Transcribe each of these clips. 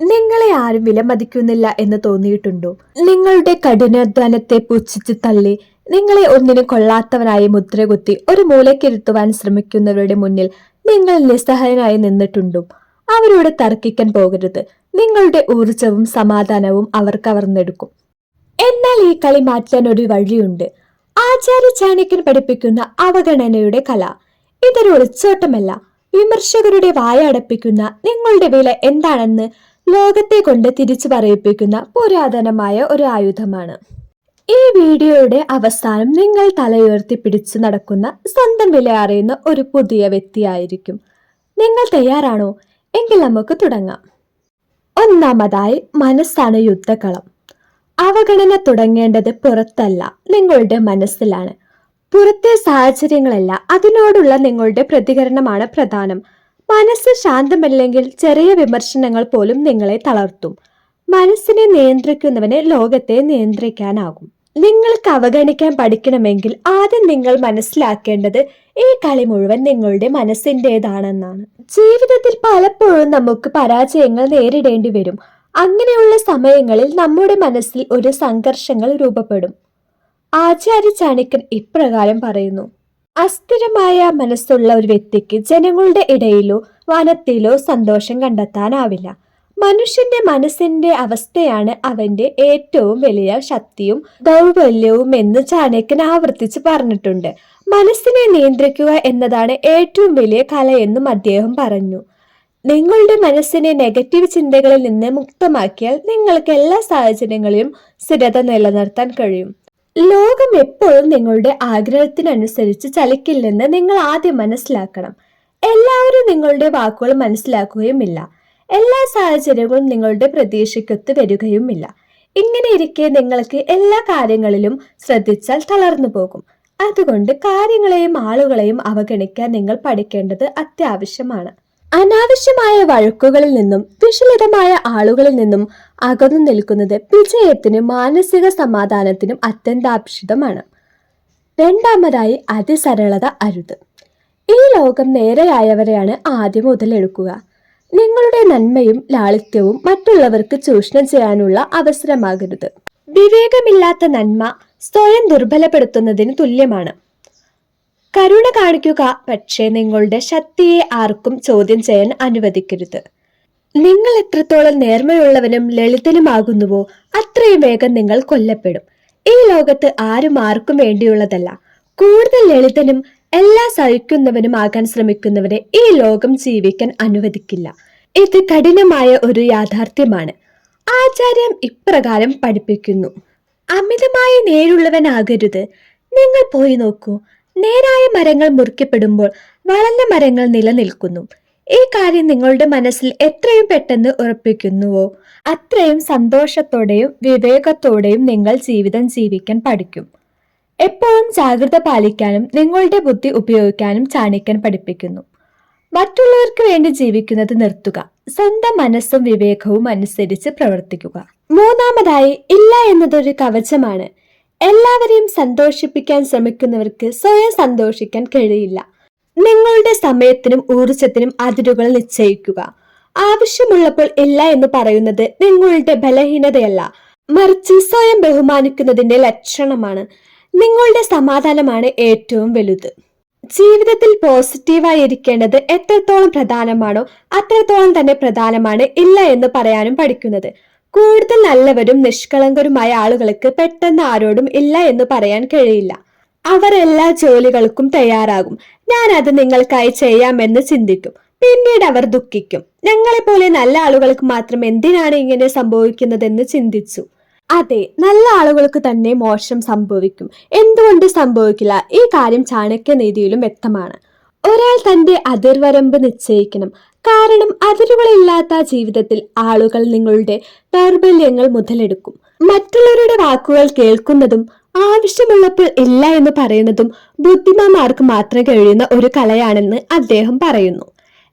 നിങ്ങളെ ആരും വിലമതിക്കുന്നില്ല എന്ന് തോന്നിയിട്ടുണ്ടോ? നിങ്ങളുടെ കഠിനാധ്വാനത്തെ പുച്ഛിച്ച് തള്ളി നിങ്ങളെ ഒന്നിനും കൊള്ളാത്തവനായി മുദ്രകുത്തി ഒരു മൂലക്കിരുത്തുവാൻ ശ്രമിക്കുന്നവരുടെ മുന്നിൽ നിങ്ങൾ നിസ്സഹായനായി നിന്നിട്ടുണ്ടോ? അവരോട് തർക്കിക്കാൻ പോകരുത്. നിങ്ങളുടെ ഊർജവും സമാധാനവും അവർ കവർന്നെടുക്കും. എന്നാൽ ഈ കളി മാറ്റാൻ ഒരു വഴിയുണ്ട്. ആചാര്യ ചാണക്യൻ പഠിപ്പിക്കുന്ന അവഗണനയുടെ കല. ഇതൊരു ഒളിച്ചോട്ടമല്ല വിമർശകരുടെ വായ അടപ്പിക്കുന്ന നിങ്ങളുടെ വില എന്താണെന്ന് ലോകത്തെ കൊണ്ട് തിരിച്ചു പറയിപ്പിക്കുന്ന പുരാതനമായ ഒരു ആയുധമാണ്. ഈ വീഡിയോയുടെ അവസാനം നിങ്ങൾ തലയുയർത്തി പിടിച്ചു നടക്കുന്ന സ്വന്തം വില അറിയുന്ന ഒരു പുതിയ വ്യക്തിയായിരിക്കും. നിങ്ങൾ തയ്യാറാണോ? എങ്കിൽ നമുക്ക് തുടങ്ങാം. ഒന്നാമതായി മനസ്സാണ് യുദ്ധക്കളം അവഗണന തുടങ്ങേണ്ടത് പുറത്തല്ല നിങ്ങളുടെ മനസ്സിലാണ്. പുറത്തെ സാഹചര്യങ്ങളല്ല അതിനോടുള്ള നിങ്ങളുടെ പ്രതികരണമാണ് പ്രധാനം. മനസ്സ് ശാന്തമല്ലെങ്കിൽ ചെറിയ വിമർശനങ്ങൾ പോലും നിങ്ങളെ തളർത്തും. മനസ്സിനെ നിയന്ത്രിക്കുന്നവന് ലോകത്തെ നിയന്ത്രിക്കാനാകും. നിങ്ങൾക്ക് അവഗണിക്കാൻ പഠിക്കണമെങ്കിൽ ആദ്യം നിങ്ങൾ മനസ്സിലാക്കേണ്ടത് ഈ കളി മുഴുവൻ നിങ്ങളുടെ മനസ്സിന്റെതാണെന്നാണ് ജീവിതത്തിൽ പലപ്പോഴും നമുക്ക് പരാജയങ്ങൾ നേരിടേണ്ടി വരും. അങ്ങനെയുള്ള സമയങ്ങളിൽ നമ്മുടെ മനസ്സിൽ ഒരു സംഘർഷങ്ങൾ രൂപപ്പെടും. ആചാര്യ ചാണിക്കൻ ഇപ്രകാരം പറയുന്നു. അസ്ഥിരമായ മനസ്സുള്ള ഒരു വ്യക്തിക്ക് ജനങ്ങളുടെ ഇടയിലോ വനത്തിലോ സന്തോഷം കണ്ടെത്താനാവില്ല. മനുഷ്യന്റെ മനസ്സിന്റെ അവസ്ഥയാണ് അവന്റെ ഏറ്റവും വലിയ ശക്തിയും ദൗർബല്യവും എന്ന് ചാണക്യൻ ആവർത്തിച്ച് പറഞ്ഞിട്ടുണ്ട്. മനസ്സിനെ നിയന്ത്രിക്കുക എന്നതാണ് ഏറ്റവും വലിയ കല കലയെന്നും അദ്ദേഹം പറഞ്ഞു. നിങ്ങളുടെ മനസ്സിനെ നെഗറ്റീവ് ചിന്തകളിൽ നിന്ന് മുക്തമാക്കിയാൽ നിങ്ങൾക്ക് എല്ലാ സാഹചര്യങ്ങളിലും സ്ഥിരത നിലനിർത്താൻ കഴിയും. ലോകം എപ്പോഴും നിങ്ങളുടെ ആഗ്രഹത്തിനനുസരിച്ച് ചലിക്കില്ലെന്ന് നിങ്ങൾ ആദ്യം മനസ്സിലാക്കണം. എല്ലാവരും നിങ്ങളുടെ വാക്കുകൾ മനസ്സിലാക്കുകയുമില്ല. എല്ലാ സാഹചര്യങ്ങളും നിങ്ങളുടെ പ്രതീക്ഷയ്ക്കൊത്ത് വരികയുമില്ല. ഇങ്ങനെ ഇരിക്കെ നിങ്ങൾക്ക് എല്ലാ കാര്യങ്ങളിലും ശ്രദ്ധിച്ചാൽ തളർന്നു പോകും. അതുകൊണ്ട് കാര്യങ്ങളെയും ആളുകളെയും അവഗണിക്കാൻ നിങ്ങൾ പഠിക്കേണ്ടത് അത്യാവശ്യമാണ്. അനാവശ്യമായ വഴക്കുകളിൽ നിന്നും വിഷലിതമായ ആളുകളിൽ നിന്നും അകന്നു നിൽക്കുന്നത് വിജയത്തിനും മാനസിക സമാധാനത്തിനും അത്യന്താപേക്ഷിതമാണ്. രണ്ടാമതായി അതിസരളത അരുത്. ഈ ലോകം നേരെയായവരെയാണ് ആദ്യം മുതലെടുക്കുക. നിങ്ങളുടെ നന്മയും ലാളിത്യവും മറ്റുള്ളവർക്ക് ചൂഷണം ചെയ്യാനുള്ള അവസരമാകരുത്. വിവേകമില്ലാത്ത നന്മ സ്വയം ദുർബലപ്പെടുത്തുന്നതിന് തുല്യമാണ്. കരുണ കാണിക്കുക പക്ഷേ നിങ്ങളുടെ ശക്തിയെ ആർക്കും ചോദ്യം ചെയ്യാൻ അനുവദിക്കരുത്. നിങ്ങൾ എത്രത്തോളം നേർമയുള്ളവനും ലളിതനുമാകുന്നുവോ അത്രയും വേഗം നിങ്ങൾ കൊല്ലപ്പെടും. ഈ ലോകത്ത് ആരും ആർക്കും വേണ്ടിയുള്ളതല്ല. കൂടുതൽ ലളിതനും എല്ലാ സഹിക്കുന്നവനും ആകാൻ ശ്രമിക്കുന്നവരെ ഈ ലോകം ജീവിക്കാൻ അനുവദിക്കില്ല. ഇത് കഠിനമായ ഒരു യാഥാർത്ഥ്യമാണ്. ആചാര്യം ഇപ്രകാരം പഠിപ്പിക്കുന്നു. അമിതമായി നേരുള്ളവനാകരുത്. നിങ്ങൾ പോയി നോക്കൂ. നേരായ മരങ്ങൾ മുറിക്കപ്പെടുമ്പോൾ വളഞ്ഞ മരങ്ങൾ നിലനിൽക്കുന്നു. ഈ കാര്യം നിങ്ങളുടെ മനസ്സിൽ എത്രയും പെട്ടെന്ന് ഉറപ്പിക്കുന്നുവോ? അത്രയും സന്തോഷത്തോടെയും വിവേകത്തോടെയും നിങ്ങൾ ജീവിതം ജീവിക്കാൻ പഠിക്കും. എപ്പോഴും ജാഗ്രത പാലിക്കാനും നിങ്ങളുടെ ബുദ്ധി ഉപയോഗിക്കാനും ചാണിക്കാൻ പഠിപ്പിക്കുന്നു. മറ്റുള്ളവർക്ക് വേണ്ടി ജീവിക്കുന്നത് നിർത്തുക. സ്വന്തം മനസ്സും വിവേകവും അനുസരിച്ച് പ്രവർത്തിക്കുക. മൂന്നാമതായി ഇല്ല എന്നതൊരു കവചമാണ്. എല്ലാവരെയും സന്തോഷിപ്പിക്കാൻ ശ്രമിക്കുന്നവർക്ക് സ്വയം സന്തോഷിക്കാൻ കഴിയില്ല. നിങ്ങളുടെ സമയത്തിനും ഊർജത്തിനും അതിരുകൾ നിശ്ചയിക്കുക. ആവശ്യമുള്ളപ്പോൾ ഇല്ല എന്ന് പറയുന്നത് നിങ്ങളുടെ ബലഹീനതയല്ല. മറിച്ച് സ്വയം ബഹുമാനിക്കുന്നതിന്റെ ലക്ഷണമാണ്. നിങ്ങളുടെ സമാധാനമാണ് ഏറ്റവും വലുത്. ജീവിതത്തിൽ പോസിറ്റീവായി ഇരിക്കേണ്ടത് എത്രത്തോളം പ്രധാനമാണോ അത്രത്തോളം തന്നെ പ്രധാനമാണ് ഇല്ല എന്ന് പറയാനും പഠിക്കുന്നത്. കൂടുതൽ നല്ലവരും നിഷ്കളങ്കരുമായ ആളുകൾക്ക് പെട്ടെന്ന് ആരോടും ഇല്ല എന്ന് പറയാൻ കഴിയില്ല. അവർ എല്ലാ ജോലികൾക്കും തയ്യാറാകും. ഞാൻ അത് നിങ്ങൾക്കായി ചെയ്യാമെന്ന് ചിന്തിക്കും. പിന്നീട് അവർ ദുഃഖിക്കും. ഞങ്ങളെപ്പോലെ നല്ല ആളുകൾക്ക് മാത്രം എന്തിനാണ് ഇങ്ങനെ സംഭവിക്കുന്നതെന്ന് ചിന്തിച്ചു. അതെ നല്ല ആളുകൾക്ക് തന്നെ മോശം സംഭവിക്കും. എന്തുകൊണ്ട് സംഭവിക്കില്ല? ഈ കാര്യം ചാണക്യ നീതിയിലും വ്യക്തമാണ്. ഒരാൾ തന്റെ അതിർവരമ്പ് നിശ്ചയിക്കണം. കാരണം അതിരുകളില്ലാത്ത ജീവിതത്തിൽ ആളുകൾ നിങ്ങളുടെ ദൗർബല്യങ്ങൾ മുതലെടുക്കും. മറ്റുള്ളവരുടെ വാക്കുകൾ കേൾക്കുന്നതും ആവശ്യമുള്ളപ്പോൾ ഇല്ല എന്ന് പറയുന്നതും ബുദ്ധിമാന്മാർക്ക് മാത്രം കഴിയുന്ന ഒരു കലയാണെന്ന് അദ്ദേഹം പറയുന്നു.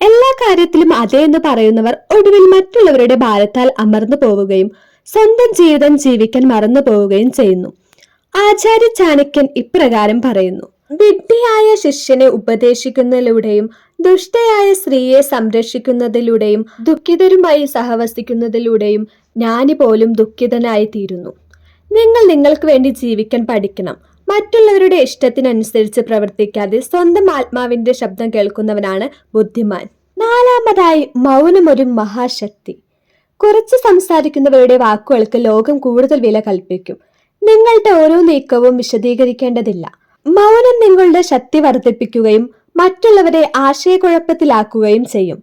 എല്ലാ കാര്യത്തിലും അതെ എന്ന് പറയുന്നവർ ഒടുവിൽ മറ്റുള്ളവരുടെ ഭാരത്താൽ അമർന്നു പോവുകയും സ്വന്തം ജീവിതം ജീവിക്കാൻ മറന്നു പോവുകയും ചെയ്യുന്നു. ആചാര്യ ചാണക്യൻ ഇപ്രകാരം പറയുന്നു. വിഡ്ഢിയായ ശിഷ്യനെ ഉപദേശിക്കുന്നതിലൂടെയും ദുഷ്ടയായ സ്ത്രീയെ സംരക്ഷിക്കുന്നതിലൂടെയും ദുഃഖിതരുമായി സഹവസിക്കുന്നതിലൂടെയും ജ്ഞാനി പോലും ദുഃഖിതനായി തീരുന്നു നിങ്ങൾ നിങ്ങൾക്ക് വേണ്ടി ജീവിക്കാൻ പഠിക്കണം. മറ്റുള്ളവരുടെ ഇഷ്ടത്തിനനുസരിച്ച് പ്രവർത്തിക്കാതെ സ്വന്തം ആത്മാവിന്റെ ശബ്ദം കേൾക്കുന്നവനാണ് ബുദ്ധിമാൻ. നാലാമതായി മൗനം ഒരു മഹാശക്തി. കുറച്ച് സംസാരിക്കുന്നവരുടെ വാക്കുകൾക്ക് ലോകം കൂടുതൽ വില കൽപ്പിക്കും. നിങ്ങളുടെ ഓരോ നീക്കവും വിശദീകരിക്കേണ്ടതില്ല. മൗനം നിങ്ങളുടെ ശക്തി വർദ്ധിപ്പിക്കുകയും മറ്റുള്ളവരെ ആശയക്കുഴപ്പത്തിലാക്കുകയും ചെയ്യും.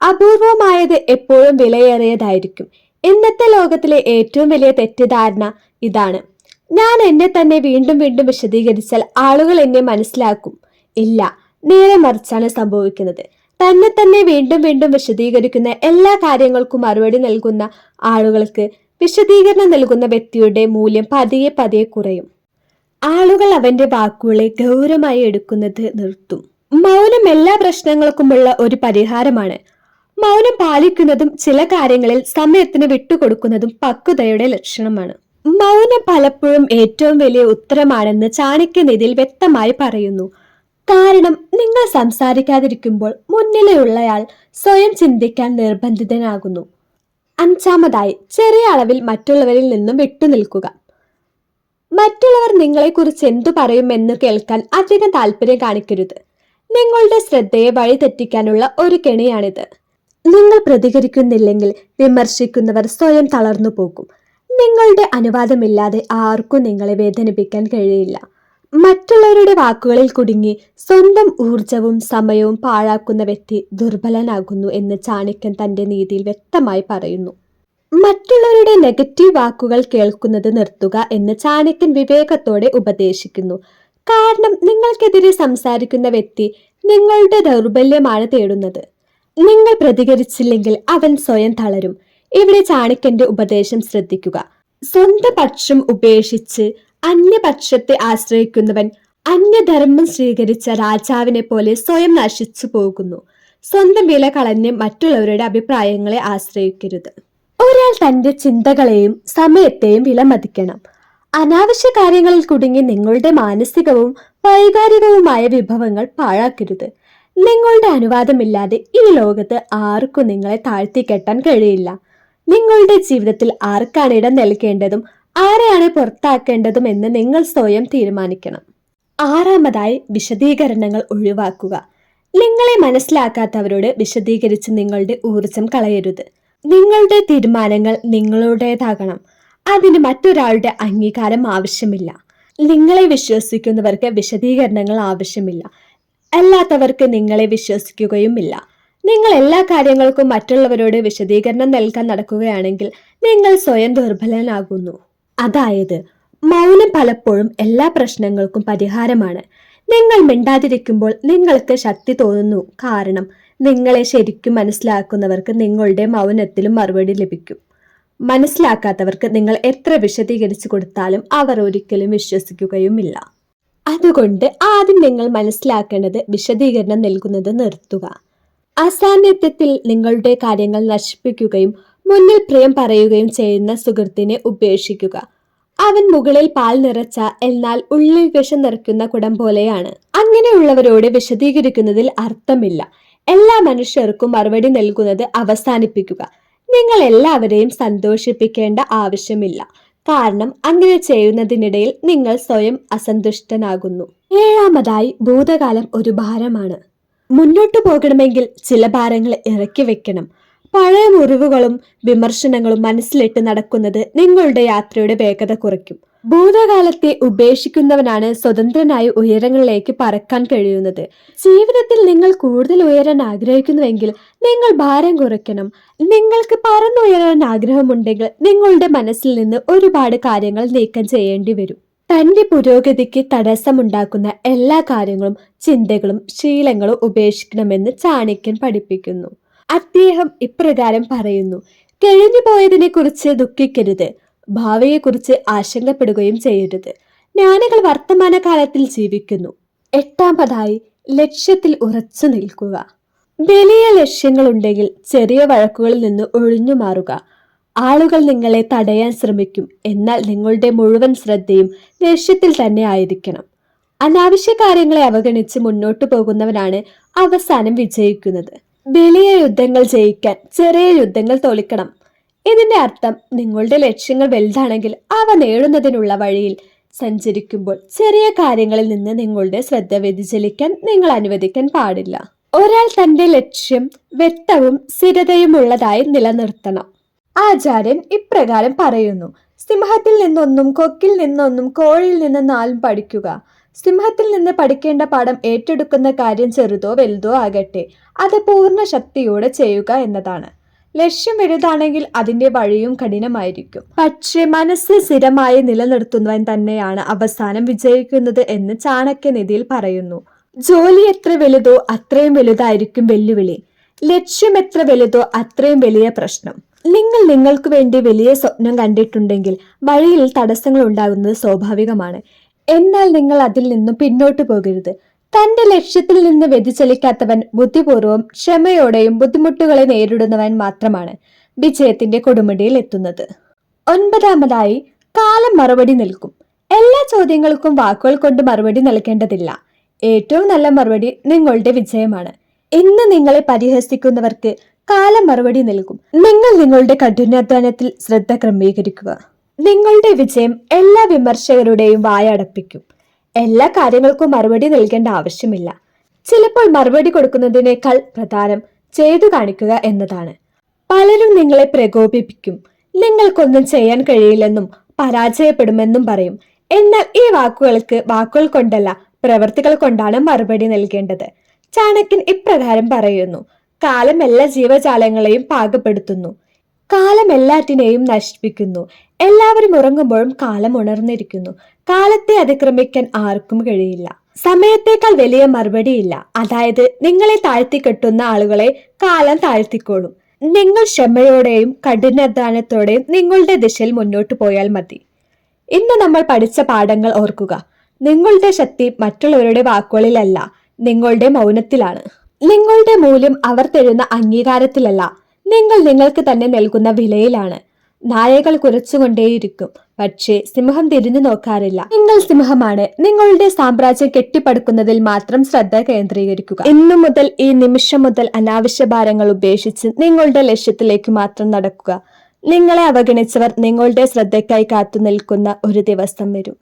അപൂർവമായത് എപ്പോഴും വിലയേറിയതായിരിക്കും. ഇന്നത്തെ ലോകത്തിലെ ഏറ്റവും വലിയ തെറ്റിദ്ധാരണ ഇതാണ്. ഞാൻ എന്നെ തന്നെ വീണ്ടും വീണ്ടും വിശദീകരിച്ചാൽ ആളുകൾ എന്നെ മനസ്സിലാക്കും. ഇല്ല നേരെ മറിച്ചാണ് സംഭവിക്കുന്നത്. തന്നെ തന്നെ വീണ്ടും വീണ്ടും വിശദീകരിക്കുന്ന എല്ലാ കാര്യങ്ങൾക്കും മറുപടി നൽകുന്ന ആളുകൾക്ക് വിശദീകരണം നൽകുന്ന വ്യക്തിയുടെ മൂല്യം പതിയെ പതിയെ കുറയും. ആളുകൾ അവന്റെ വാക്കുകളെ ഗൗരവമായി എടുക്കുന്നത് നിർത്തും. മൗനം എല്ലാ പ്രശ്നങ്ങൾക്കുമുള്ള ഒരു പരിഹാരമാണ്. മൗനം പാലിക്കുന്നതും ചില കാര്യങ്ങളിൽ സമയത്തിന് വിട്ടുകൊടുക്കുന്നതും പക്വതയുടെ ലക്ഷണമാണ്. മൗനം പലപ്പോഴും ഏറ്റവും വലിയ ഉത്തരമാണെന്ന് ചാണക്യനിധിയിൽ വ്യക്തമായി പറയുന്നു. കാരണം നിങ്ങൾ സംസാരിക്കാതിരിക്കുമ്പോൾ മുന്നിലെയുള്ളയാൾ സ്വയം ചിന്തിക്കാൻ നിർബന്ധിതനാകുന്നു. അഞ്ചാമതായി ചെറിയ അളവിൽ മറ്റുള്ളവരിൽ നിന്നും വിട്ടുനിൽക്കുക. മറ്റുള്ളവർ നിങ്ങളെക്കുറിച്ച് എന്തു പറയുമെന്ന് കേൾക്കാൻ അധികം താല്പര്യം കാണിക്കരുത്. നിങ്ങളുടെ ശ്രദ്ധയെ വഴിതെറ്റിക്കാനുള്ള ഒരു കെണിയാണിത്. നിങ്ങൾ പ്രതികരിക്കുന്നില്ലെങ്കിൽ വിമർശിക്കുന്നവർ സ്വയം തളർന്നു പോകും. നിങ്ങളുടെ അനുവാദമില്ലാതെ ആർക്കും നിങ്ങളെ വേദനിപ്പിക്കാൻ കഴിയില്ല. മറ്റുള്ളവരുടെ വാക്കുകളിൽ കുടുങ്ങി സ്വന്തം ഊർജവും സമയവും പാഴാക്കുന്ന വ്യക്തി ദുർബലനാകുന്നു എന്ന് ചാണിക്യൻ തന്റെ നീതിയിൽ വ്യക്തമായി പറയുന്നു. മറ്റുള്ളവരുടെ നെഗറ്റീവ് വാക്കുകൾ കേൾക്കുന്നത് നിർത്തുക എന്ന് ചാണക്യൻ വിവേകത്തോടെ ഉപദേശിക്കുന്നു. കാരണം നിങ്ങൾക്കെതിരെ സംസാരിക്കുന്ന വ്യക്തി നിങ്ങളുടെ ദൗർബല്യമാണ് തേടുന്നത്. നിങ്ങൾ പ്രതികരിച്ചില്ലെങ്കിൽ അവൻ സ്വയം തളരും. ഇവിടെ ചാണക്യന്റെ ഉപദേശം ശ്രദ്ധിക്കുക. സ്വന്തം പക്ഷം ഉപേക്ഷിച്ച് അന്യപക്ഷത്തെ ആശ്രയിക്കുന്നവൻ അന്യധർമ്മം സ്വീകരിച്ച രാജാവിനെ പോലെ സ്വയം നശിച്ചു പോകുന്നു. സ്വന്തം വില കളഞ്ഞ് മറ്റുള്ളവരുടെ അഭിപ്രായങ്ങളെ ആശ്രയിക്കരുത്. ഒരാൾ തന്റെ ചിന്തകളെയും സമയത്തെയും വിലമതിക്കണം. അനാവശ്യ കാര്യങ്ങളിൽ കുടുങ്ങി നിങ്ങളുടെ മാനസികവും വൈകാരികവുമായ വിഭവങ്ങൾ പാഴാക്കരുത്. നിങ്ങളുടെ അനുവാദമില്ലാതെ ഈ ലോകത്ത് ആർക്കും നിങ്ങളെ താഴ്ത്തിക്കെട്ടാൻ കഴിയില്ല. നിങ്ങളുടെ ജീവിതത്തിൽ ആർക്കാണ് ഇടം നൽകേണ്ടതും ആരെയാണ് പുറത്താക്കേണ്ടതും എന്ന് നിങ്ങൾ സ്വയം തീരുമാനിക്കണം. ആറാമതായി വിശദീകരണങ്ങൾ ഒഴിവാക്കുക. നിങ്ങളെ മനസ്സിലാക്കാത്തവരോട് വിശദീകരിച്ച് നിങ്ങളുടെ ഊർജം കളയരുത്. നിങ്ങളുടെ തീരുമാനങ്ങൾ നിങ്ങളുടേതാകണം. അതിന് മറ്റൊരാളുടെ അംഗീകാരം ആവശ്യമില്ല. നിങ്ങളെ വിശ്വസിക്കുന്നവർക്ക് വിശദീകരണങ്ങൾ ആവശ്യമില്ല. അല്ലാത്തവർക്ക് നിങ്ങളെ വിശ്വസിക്കുകയുമില്ല. നിങ്ങൾ എല്ലാ കാര്യങ്ങൾക്കും മറ്റുള്ളവരോട് വിശദീകരണം നൽകാൻ നടക്കുകയാണെങ്കിൽ നിങ്ങൾ സ്വയം ദുർബലനാകുന്നു. അതായത് മൗനം പലപ്പോഴും എല്ലാ പ്രശ്നങ്ങൾക്കും പരിഹാരമാണ്. നിങ്ങൾ മിണ്ടാതിരിക്കുമ്പോൾ നിങ്ങൾക്ക് ശക്തി തോന്നുന്നു. കാരണം നിങ്ങളെ ശരിക്കും മനസ്സിലാക്കുന്നവർക്ക് നിങ്ങളുടെ മൗനത്തിലും മറുപടി ലഭിക്കും. മനസ്സിലാക്കാത്തവർക്ക് നിങ്ങൾ എത്ര വിശദീകരിച്ചു കൊടുത്താലും അവർ ഒരിക്കലും വിശ്വസിക്കുകയുമില്ല. അതുകൊണ്ട് ആദ്യം നിങ്ങൾ മനസ്സിലാക്കേണ്ടത് വിശദീകരണം നൽകുന്നത് നിർത്തുക. അസാന്നിധ്യത്തിൽ നിങ്ങളുടെ കാര്യങ്ങൾ നശിപ്പിക്കുകയും മുന്നിൽ പ്രിയം പറയുകയും ചെയ്യുന്ന സുഹൃത്തിനെ ഉപേക്ഷിക്കുക. അവൻ മുകളിൽ പാൽ നിറച്ച എന്നാൽ ഉള്ളിൽ വിഷം നിറയ്ക്കുന്ന കുടം പോലെയാണ്. അങ്ങനെയുള്ളവരോട് വിശദീകരിക്കുന്നതിൽ അർത്ഥമില്ല. എല്ലാ മനുഷ്യർക്കും മറുപടി നൽകുന്നത് അവസാനിപ്പിക്കുക. നിങ്ങൾ എല്ലാവരെയും സന്തോഷിപ്പിക്കേണ്ട ആവശ്യമില്ല. കാരണം അങ്ങനെ ചെയ്യുന്നതിനിടയിൽ നിങ്ങൾ സ്വയം അസന്തുഷ്ടനാകുന്നു. ഏഴാമതായി ഭൂതകാലം ഒരു ഭാരമാണ്. മുന്നോട്ടു പോകണമെങ്കിൽ ചില ഭാരങ്ങൾ ഇറക്കി വെക്കണം പഴയ മുറിവുകളും വിമർശനങ്ങളും മനസ്സിലിട്ട് നടക്കുന്നത് നിങ്ങളുടെ യാത്രയുടെ വേഗത കുറയ്ക്കും. ഭൂതകാലത്തെ ഉപേക്ഷിക്കുന്നവനാണ് സ്വതന്ത്രനായി ഉയരങ്ങളിലേക്ക് പറക്കാൻ കഴിയുന്നത്. ജീവിതത്തിൽ നിങ്ങൾ കൂടുതൽ ഉയരാൻ ആഗ്രഹിക്കുന്നുവെങ്കിൽ നിങ്ങൾ ഭാരം കുറയ്ക്കണം. നിങ്ങൾക്ക് പറന്നുയരാൻ ആഗ്രഹമുണ്ടെങ്കിൽ നിങ്ങളുടെ മനസ്സിൽ നിന്ന് ഒരുപാട് കാര്യങ്ങൾ നീക്കം ചെയ്യേണ്ടി വരും. തന്റെ പുരോഗതിക്ക് തടസ്സമുണ്ടാക്കുന്ന എല്ലാ കാര്യങ്ങളും ചിന്തകളും ശീലങ്ങളും ഉപേക്ഷിക്കണമെന്ന് ചാണക്യൻ പഠിപ്പിക്കുന്നു. അദ്ദേഹം ഇപ്രകാരം പറയുന്നു കഴിഞ്ഞു പോയതിനെ കുറിച്ച് ദുഃഖിക്കരുത് ഭാവിയെക്കുറിച്ച് ആശങ്കപ്പെടുകയും ചെയ്യരുത്. ജ്ഞാനികൾ വർത്തമാനകാലത്തിൽ ജീവിക്കുന്നു. എട്ടാമതായി ലക്ഷ്യത്തിൽ ഉറച്ചു നിൽക്കുക. വലിയ ലക്ഷ്യങ്ങളുണ്ടെങ്കിൽ ചെറിയ വഴക്കുകളിൽ നിന്ന് ഒഴിഞ്ഞു മാറുക. ആളുകൾ നിങ്ങളെ തടയാൻ ശ്രമിക്കും എന്നാൽ നിങ്ങളുടെ മുഴുവൻ ശ്രദ്ധയും ലക്ഷ്യത്തിൽ തന്നെ ആയിരിക്കണം. അനാവശ്യ കാര്യങ്ങളെ അവഗണിച്ച് മുന്നോട്ടു പോകുന്നവനാണ് അവസാനം വിജയിക്കുന്നത്. വലിയ യുദ്ധങ്ങൾ ജയിക്കാൻ ചെറിയ യുദ്ധങ്ങൾ തോൽക്കണം. ഇതിന്റെ അർത്ഥം നിങ്ങളുടെ ലക്ഷ്യങ്ങൾ വലുതാണെങ്കിൽ അവ നേടുന്നതിനുള്ള വഴിയിൽ സഞ്ചരിക്കുമ്പോൾ ചെറിയ കാര്യങ്ങളിൽ നിന്ന് നിങ്ങളുടെ ശ്രദ്ധ വ്യതിചലിക്കാൻ നിങ്ങൾ അനുവദിക്കാൻ പാടില്ല. ഒരാൾ തന്റെ ലക്ഷ്യം വ്യക്തവും സ്ഥിരതയുമുള്ളതായി നിലനിർത്തണം. ആചാര്യൻ ഇപ്രകാരം പറയുന്നു. സിംഹത്തിൽ നിന്നൊന്നും കൊക്കിൽ നിന്നൊന്നും കോഴിയിൽ നിന്ന് നാലും പഠിക്കുക. സിംഹത്തിൽ നിന്ന് പഠിക്കേണ്ട പാഠം ഏറ്റെടുക്കുന്ന കാര്യം ചെറുതോ വലുതോ ആകട്ടെ അത് പൂർണ ശക്തിയോടെ ചെയ്യുക എന്നതാണ്. ലക്ഷ്യം വലുതാണെങ്കിൽ അതിന്റെ വഴിയും കഠിനമായിരിക്കും. പക്ഷേ മനസ്സ് സ്ഥിരമായി നിലനിർത്തുന്നവൻ തന്നെയാണ് അവസാനം വിജയിക്കുന്നത് എന്ന് ചാണക്യനിധിയിൽ പറയുന്നു. ജോലി എത്ര വലുതോ അത്രയും വലുതായിരിക്കും വെല്ലുവിളി. ലക്ഷ്യം എത്ര വലുതോ അത്രയും വലിയ പ്രശ്നം. നിങ്ങൾ നിങ്ങൾക്ക് വേണ്ടി വലിയ സ്വപ്നം കണ്ടിട്ടുണ്ടെങ്കിൽ വഴിയിൽ തടസ്സങ്ങൾ ഉണ്ടാകുന്നത് സ്വാഭാവികമാണ്. എന്നാൽ നിങ്ങൾ അതിൽ നിന്നും പിന്നോട്ട് പോകരുത്. തന്റെ ലക്ഷ്യത്തിൽ നിന്ന് വ്യതിചലിക്കാത്തവൻ ബുദ്ധിപൂർവം ക്ഷമയോടെയും ബുദ്ധിമുട്ടുകളെ നേരിടുന്നവൻ മാത്രമാണ് വിജയത്തിന്റെ കൊടുമുടിയിൽ എത്തുന്നത്. ഒൻപതാമതായി കാലം മറുപടി നൽകും. എല്ലാ ചോദ്യങ്ങൾക്കും വാക്കുകൾ കൊണ്ട് മറുപടി നൽകേണ്ടതില്ല. ഏറ്റവും നല്ല മറുപടി നിങ്ങളുടെ വിജയമാണ്. ഇന്ന് നിങ്ങളെ പരിഹസിക്കുന്നവർക്ക് കാലം മറുപടി നൽകും. നിങ്ങൾ നിങ്ങളുടെ കഠിനാധ്വാനത്തിൽ ശ്രദ്ധ ക്രമീകരിക്കുക. നിങ്ങളുടെ വിജയം എല്ലാ വിമർശകരുടെയും വായടപ്പിക്കും. എല്ലാ കാര്യങ്ങൾക്കും മറുപടി നൽകേണ്ട ആവശ്യമില്ല. ചിലപ്പോൾ മറുപടി കൊടുക്കുന്നതിനേക്കാൾ പ്രധാനം ചെയ്തു കാണിക്കുക എന്നതാണ്. പലരും നിങ്ങളെ പ്രകോപിപ്പിക്കും. നിങ്ങൾക്കൊന്നും ചെയ്യാൻ കഴിയില്ലെന്നും പരാജയപ്പെടുമെന്നും പറയും. എന്നാൽ ഈ വാക്കുകൾക്ക് വാക്കുകൾ കൊണ്ടല്ല പ്രവൃത്തികൾ കൊണ്ടാണ് മറുപടി നൽകേണ്ടത്. ചാണക്യൻ ഇപ്രകാരം പറയുന്നു കാലം എല്ലാ ജീവജാലങ്ങളെയും പാകപ്പെടുത്തുന്നു. കാലം എല്ലാറ്റിനെയും നശിപ്പിക്കുന്നു. എല്ലാവരും ഉറങ്ങുമ്പോഴും കാലം ഉണർന്നിരിക്കുന്നു. കാലത്തെ അതിക്രമിക്കാൻ ആർക്കും കഴിയില്ല. സമയത്തേക്കാൾ വലിയ മറുപടിയില്ല. അതായത് നിങ്ങളെ താഴ്ത്തിക്കെട്ടുന്ന ആളുകളെ കാലം താഴ്ത്തിക്കോളും. നിങ്ങൾ ക്ഷമയോടെയും കഠിനാധ്വാനത്തോടെയും നിങ്ങളുടെ ദിശയിൽ മുന്നോട്ട് പോയാൽ മതി. ഇന്ന് നമ്മൾ പഠിച്ച പാഠങ്ങൾ ഓർക്കുക. നിങ്ങളുടെ ശക്തി മറ്റുള്ളവരുടെ വാക്കുകളിലല്ല നിങ്ങളുടെ മൗനത്തിലാണ്. നിങ്ങളുടെ മൂല്യം അവർ തരുന്ന അംഗീകാരത്തിലല്ല. നിങ്ങൾ നിങ്ങൾക്ക് തന്നെ നൽകുന്ന വിലയിലാണ്. നായകൾ കുറച്ചുകൊണ്ടേയിരിക്കും പക്ഷേ സിംഹം തിരിഞ്ഞു നോക്കാറില്ല. നിങ്ങൾ സിംഹമാണ് നിങ്ങളുടെ സാമ്രാജ്യം കെട്ടിപ്പടുക്കുന്നതിൽ മാത്രം ശ്രദ്ധ കേന്ദ്രീകരിക്കുക. ഇന്നു മുതൽ ഈ നിമിഷം മുതൽ അനാവശ്യ ഭാരങ്ങൾ ഉപേക്ഷിച്ച് നിങ്ങളുടെ ലക്ഷ്യത്തിലേക്ക് മാത്രം നടക്കുക. നിങ്ങളെ അവഗണിച്ചവർ നിങ്ങളുടെ ശ്രദ്ധയ്ക്കായി കാത്തു നിൽക്കുന്ന ഒരു ദിവസം വരും.